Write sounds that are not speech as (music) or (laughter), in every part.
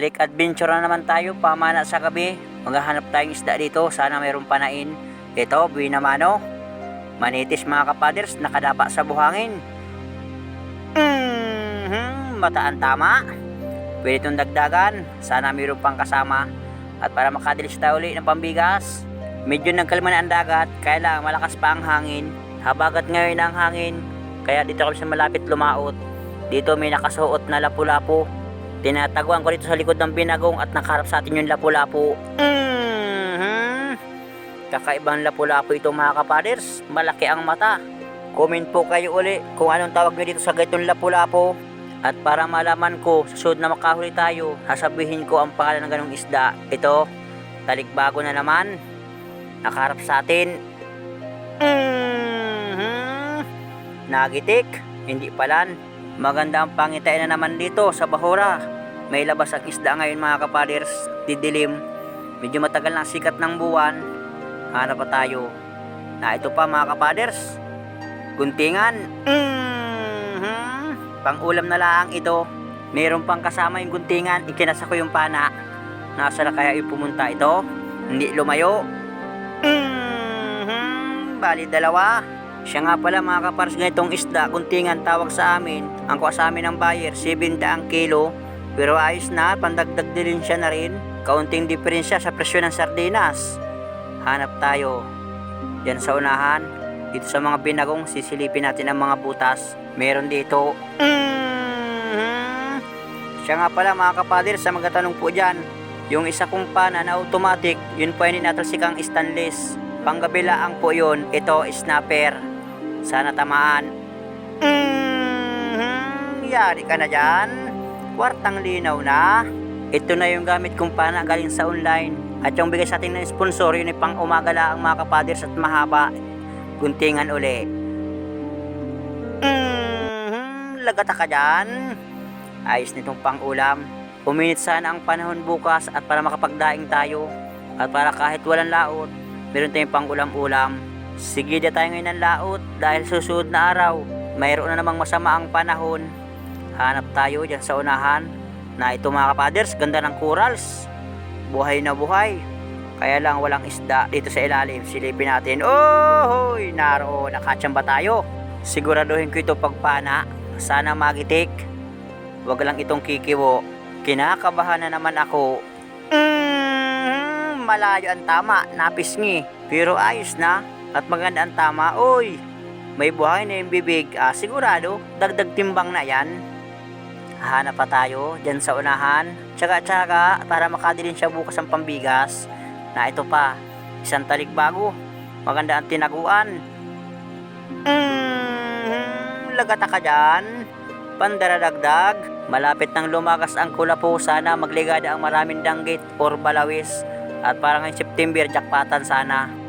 Balik adventure na naman tayo, pamana sa gabi. Maghahanap tayong isda dito, sana mayroong panain. Ito, buwi naman oh. Manitis mga kapaders, nakadapa sa buhangin. Mhm, mataan tama. Pwede itong dagdagan, sana mayroong pang kasama. At para makadilis tayo ulit ng pambigas, medyo nagkalma na ang dagat, kaya lang malakas pa ang hangin. Habagat ngayon ang hangin, kaya dito kami sa malapit lumaot. Dito may nakasuot na lapu-lapu. Tinataguan ko dito sa likod ng binagong at nakaharap sa atin yung lapu-lapu. Mhm. Kakaibang lapu-lapu ito mga kapaders. Malaki ang mata. Comment po kayo uli kung anong tawag nyo dito sa ganitong lapu-lapu. At para malaman ko, sa susunod na makahuli tayo, sasabihin ko ang pangalan ng ganong isda. Ito, talikbago na naman. Nakaharap sa atin. Mhm. Nagitik, hindi palan. Maganda ang pangitain na naman dito sa Bahura. May labas ang isda ngayon mga kapaders, didilim. Medyo matagal na sikat ng buwan. Hanap pa tayo. Na ito pa mga kapaders. Guntingan. Mhm. Pang-ulam na lang ito. Meron pang kasama yung guntingan. Ikinasa ko yung pana. Nasa na kaya yung pumunta ito? Hindi lumayo. Mhm. Bali dalawa. Siya nga pala mga kapars ganitong isda, kuntingan tawag sa amin. Ang kuha sa amin ng buyer, 70 ang kilo. Pero ayos na, pandagdag din siya na rin. Kaunting diferensya sa presyo ng sardinas. Hanap tayo. Yan sa unahan. Dito sa mga binagong, sisilipin natin ang mga butas. Meron dito. Mhm. Siya nga pala mga kapadir, sa magatanong po dyan. Yung isa kong pana na automatic, yun po yung natalsikang stainless. Panggabilaang po yun, ito snapper. Sana tamaan. Mhm, yari ka na dyan. Kwartang linaw na. Ito na yung gamit kong pana galing sa online. At yung bigay sa atin ng sponsor, yun ay pang umaga lang mga kapaders at mahaba. Guntingan uli. Mhm, lagata ka dyan. Ayos nitong pang ulam. Uminit sana ang panahon bukas at para makapagdaing tayo. At para kahit walang laot, meron tayong pang ulam-ulam. Sige na tayo ngayon ng laot dahil susunod na araw, mayroon na namang masama ang panahon. Hanap tayo dyan sa unahan na ito mga kapaders, ganda ng corals. Buhay na buhay. Kaya lang walang isda dito sa ilalim. Silipin natin. Oh, hoy, naroon. Nakatsamba tayo. Siguraduhin ko ito pagpana. Sana magitik. Huwag lang itong kikiwo. Kinakabahan na naman ako. Mm, malayo ang tama. Napisngi. Pero ayos na. At maganda ang tama. Uy, may buhay na yung bibig. Ah, sigurado, dagdag timbang na yan. Hanap pa tayo dyan sa unahan. Tsaga-tsaga para makadilin siya bukas ang pambigas. Na ito pa, isang talikbago. Maganda ang tinaguan. Mm, lagata ka dyan. Pandaradagdag. Malapit nang lumagas ang kulapo. Sana magligada ang maraming danggit or balawis. At para ngayong September, jackpatan sana.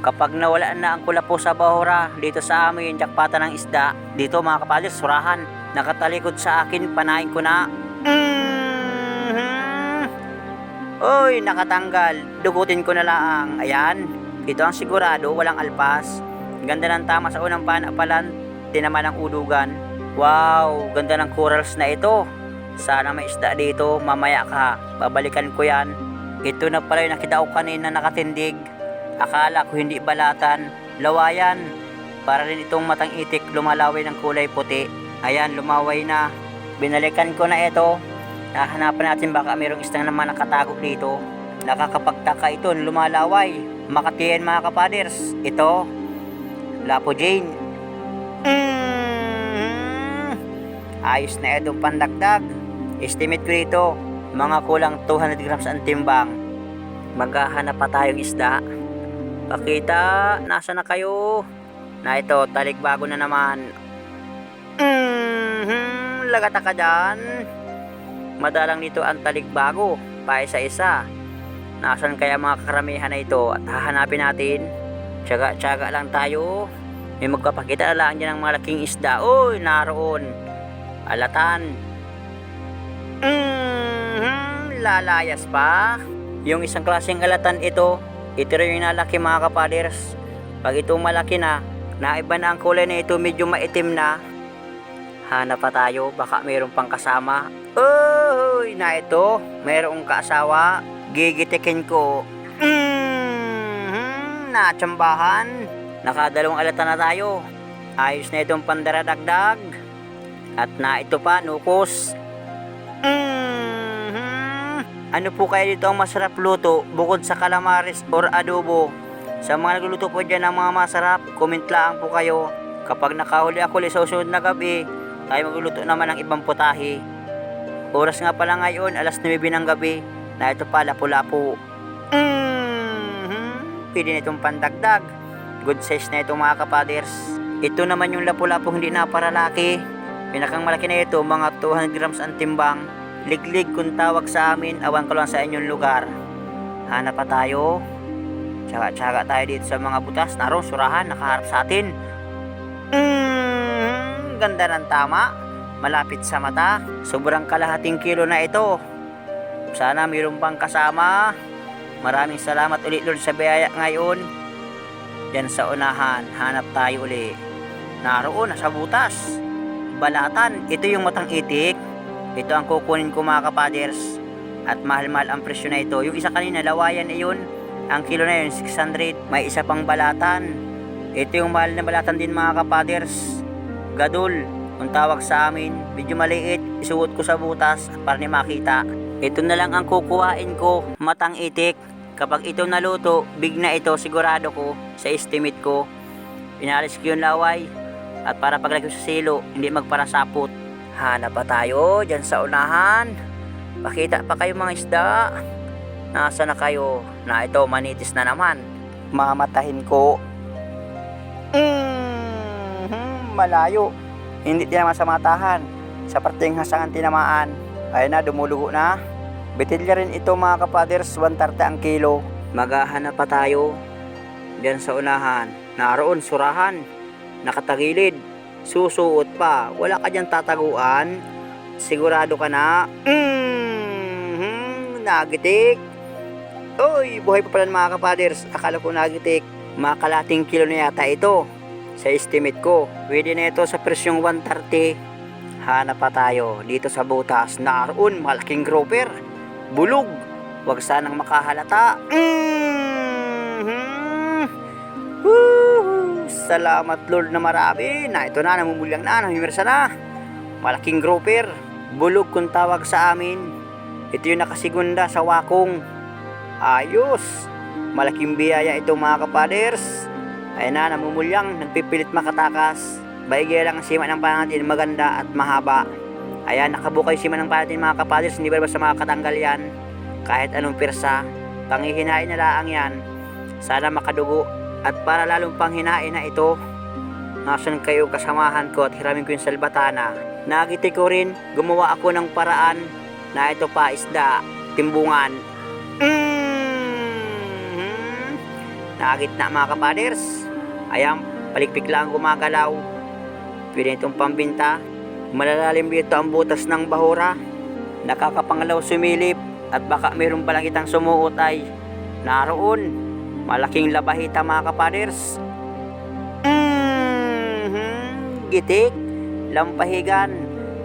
Kapag nawala na ang kulapo sa bahura, dito sa amin yung jackpatan ng isda. Dito mga kapalis, surahan. Nakatalikod sa akin, panain ko na. Mhm. Uy, nakatanggal. Dugutin ko na lang. Ayan. Ito ang sigurado, walang alpas. Ganda ng tama sa unang panapalan. Tinaman ang udugan. Wow, ganda ng corals na ito. Sana may isda dito. Mamaya ka. Babalikan ko yan. Ito na pala yung nakita ko kanina nakatindig. Akala ko hindi balatan. Lawayan. Para rin itong matang itik lumalaway ng kulay puti. Ayan, lumaway na. Binalikan ko na ito. Hahanapan natin baka mayroong isang naman nakatago dito. Nakakapagtaka ito, lumalaway. Makatiyan mga kapaders. Ito, Lapo Jane. Mm, ayos na itong pandagdag. Estimate ko dito, mga kulang 200 grams ang timbang. Maghahanap pa tayong isda. Pakita, nasa na kayo? Na ito, talikbago na naman. Mhm, lagata ka dyan. Madalang dito ang talikbago, pa isa-isa. Nasaan kaya mga karamihan na ito at hahanapin natin. Tsaga-tsaga lang tayo. May magpapakita na lang dyan ng malaking isda. Uy, naroon. Alatan. Mhm, lalayas pa. Yung isang klaseng alatan ito, ito rin yung nalaki mga kapaders. Pag ito malaki na, naiba na ang kulay na ito, medyo maitim na. Hanap pa tayo, baka mayroon pang kasama. Uy, na ito, mayroong kaasawa. Gigitikin ko. Mm, natsambahan. Nakadalawang alata na tayo. Ayos na itong pandaradagdag. At na ito pa, nukos. Ano po kaya dito ang masarap luto bukod sa calamares or adobo? Sa mga nagluluto po dyan ng mga masarap, comment lang po kayo. Kapag nakahuli ako ulit sa susunod na gabi, tayo magluluto naman ng ibang putahe. Oras nga pala ngayon, alas 9 ng gabi, na ito pa, lapu-lapu. Mhm. Pwede na itong pandagdag. Good size na ito mga kapaders. Ito naman yung lapu-lapu hindi na para laki. Pinakang malaki na ito, mga 200 grams ang timbang. Liglig kung tawag sa amin, awan ko lang sa inyong lugar. Hanap pa tayo. Tsaga-tsaga tayo dito sa mga butas. Naroon, surahan, nakaharap sa atin. Mm, ganda ng tama. Malapit sa mata. Sobrang kalahating kilo na ito. Sana mayroon pang kasama. Maraming salamat ulit Lord sa biyaya ngayon. Yan sa unahan, hanap tayo uli. Naroon, nasa butas. Balatan, ito yung matang itik. Ito ang kukunin ko mga kapaders. At mahal-mahal ang presyo na ito. Yung isa kanina, lawayan na yun. Ang kilo na yun, 600. May isa pang balatan. Ito yung mahal na balatan din mga kapaders. Gadol, kung tawag sa amin. Medyo maliit, isuot ko sa butas para ni makita. Ito na lang ang kukuhain ko, matang itik. Kapag ito naluto, big na ito sigurado ko sa estimate ko. Pinalis ko yung laway at para paglagay sa silo, hindi magparasapot. Hanap pa tayo dyan sa unahan. Pakita pa kayo mga isda. Nasa na kayo? Na ito, manitis na naman. Mamatahin ko. Mm, malayo. Hindi tinaman sa matahan. Sa parteng hasangan tinamaan. Ayun na, dumulugo na. Bitilya rin ito mga kapaders, 130 ang kilo. Maghahanap pa tayo. Diyan sa unahan. Naroon, surahan. Nakatagilid. Susuot pa. Wala ka dyan tataguan. Sigurado ka na. Mm-hmm, nagitik. Uy, buhay pa pala mga kapaders. Akala ko nagitik. Mga kalating kilo na yata ito. Sa estimate ko. Pwede na ito sa presyong 130. Hanap pa tayo dito sa butas. Naroon, malaking grouper. Bulog. Huwag sanang makahalata. Mm-hmm. Salamat Lord na marami. Na ito na, namumulyang na, namimirsa na. Malaking grouper. Bulog kung tawag sa amin. Ito yung nakasigunda sa wakong. Ayos. Malaking biyaya ito mga kapaders. Ayan na, namumulyang, nagpipilit makatakas. Baigya lang ang sima ng panatin, maganda at mahaba. Ayan, nakabukay sima ng panatin mga kapaders, hindi ba basta makakatanggal yan? Kahit anong pirsa, pangihinain na laang yan. Sana makadugo. At para lalong panghinain na ito, nasan kayo kasamahan ko at hiramin ko yung salbatana. Nakiti ko rin, gumawa ako ng paraan na ito pa isda, timbungan. Mm-hmm. Nakagitna mga kapaders. Ayan, palikpik lang ang gumagalaw. Pwede itong pambinta. Malalalim dito ang butas ng bahura. Nakakapangalaw sumilip at baka mayroong balangitang sumuot ay naroon. Malaking labahita mga kapaders. Mm-hmm. Gitik, lampahigan.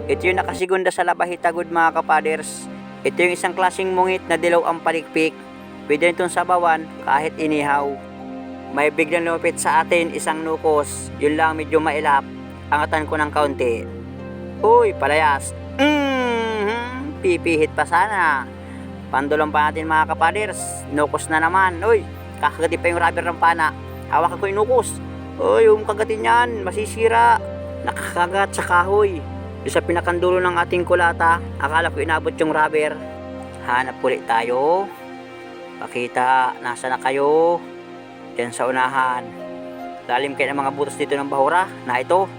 Ito yung nakasigunda sa labahita good mga kapaders. Ito yung isang klaseng mungit na dilaw ang palikpik. Pwede itong sabawan kahit inihaw. May biglang lumapit sa atin isang nukos. Yun lang medyo mailap. Angatan ko ng kaunti. Uy, palayas. Mm-hmm. Pipihit pa sana. Pandulang pa natin mga kapaders. Nukos na naman. Uy, kakagati pa yung rubber ng pana. Hawakan ko yung nukos. Uy, yung kagatin yan, masisira. Nakakagat sa kahoy. Yung sa pinakandulo ng ating kulata, akala ko inabot yung rubber. Hanap ulit tayo. Pakita, nasa na kayo? Diyan sa unahan. Lalim kayo ng mga butas dito ng bahura na ito.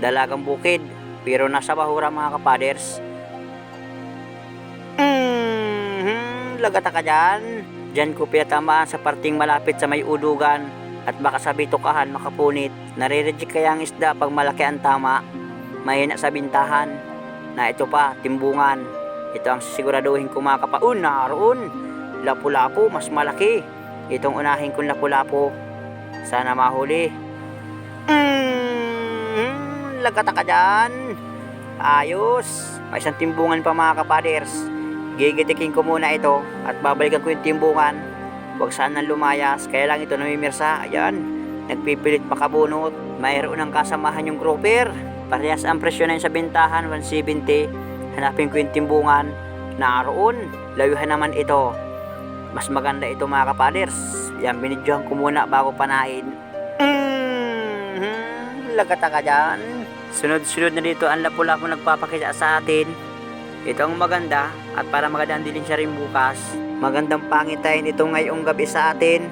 Dalagang bukid. Pero nasa bahura mga kapaders. Mm-hmm, lagata ka dyan. Diyan ko pinatamaan sa parting malapit sa may udugan. At baka sa bitukahan makapunit. Nare-reject kaya ang isda pag malaki ang tama. Mahina sa bintahan. Na ito pa, timbungan. Ito ang siguraduhin ko mga kapaun. Naroon. Lapu-lapu, mas malaki. Itong unahin kong lapu-lapu. Sana mahuli. Mm, lagata ka dyan. Ayos. May isang timbungan pa mga kapaders. Gigitikin ko muna ito at babalikan ko yung timbungan. Huwag sanang lumayas. Kaya lang ito namimirsa. Ayan. Nagpipilit makabunot. Mayroon ng kasamahan yung grouper. Parehas ang presyo na yun sa bintahan. 170. Hanapin ko yung timbungan. Naroon. Layuhan naman ito. Mas maganda ito mga kapaders. Yan, binidyohan ko muna bago panain. Mm-hmm. Lagata ka dyan. Sunod-sunod na dito ang lapu-lapu nagpapakita sa atin. Ito ang maganda at para magandang din siya rin bukas. Magandang pangitain ito ngayong gabi sa atin.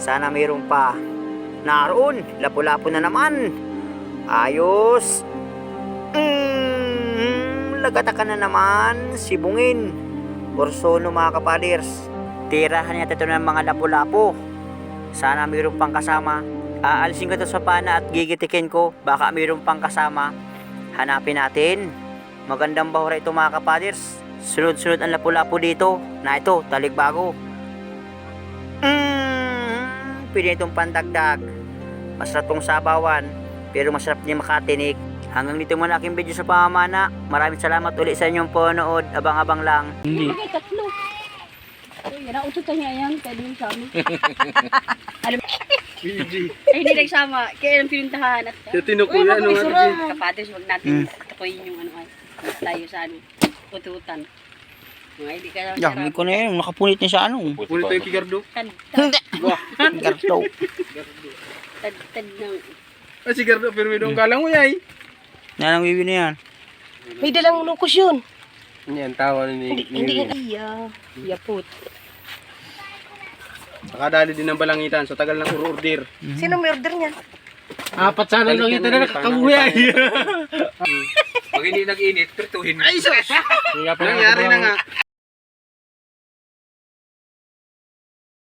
Sana mayroon pa. Naroon, lapu-lapu na naman. Ayos. Mm, lagata ka na naman. Sibungin. Orsono mga kapaders. Tirahan niya ito ng mga lapu-lapu. Sana mayroon pang kasama. Aalisin ko ito sa pana at gigitikin ko. Baka mayroon pang kasama. Hanapin natin. Magandang bahura ito mga kapaders. Sunod-sunod ang lapu-lapu dito. Na ito, talikbago. Mm, pwede itong pandagdag. Masarap tong sabawan. Pero masarap din makatinik. Hanggang dito muna aking video sa pamamana. Maraming salamat ulit sa inyong panonood. Abang-abang lang. Hindi. Okay, tatlo. Uy, yan, utot ka niya yan. Kaya din sa amin. Alam, ay, hindi nagsama. Kaya ang pinuntahan. At, nga lagi. Kapatis, huwag natin tapuin yung ano. Tayo sa ano. Ututan. Mga hindi ka Yeah, hindi ko na yun. Nakapunit niya sa ano. Pulit tayo kay Gardo. Tad, tad, Garto. tad, tad ng... Ah, si Gardo, pero may doon kalang mo yay. Yan ang bibi na yan. May dalang lungkos yun. Yan, tawa ni Hindi, hindi, iya. Yaput. Nakadali din ng balangitan sa tagal ng ur-order. Sino may order niya? Apat sana lang ito na nakakabuyay. (laughs) Pag hindi nag-init, prituhin mo. Ay, sus! Nangyari na nga.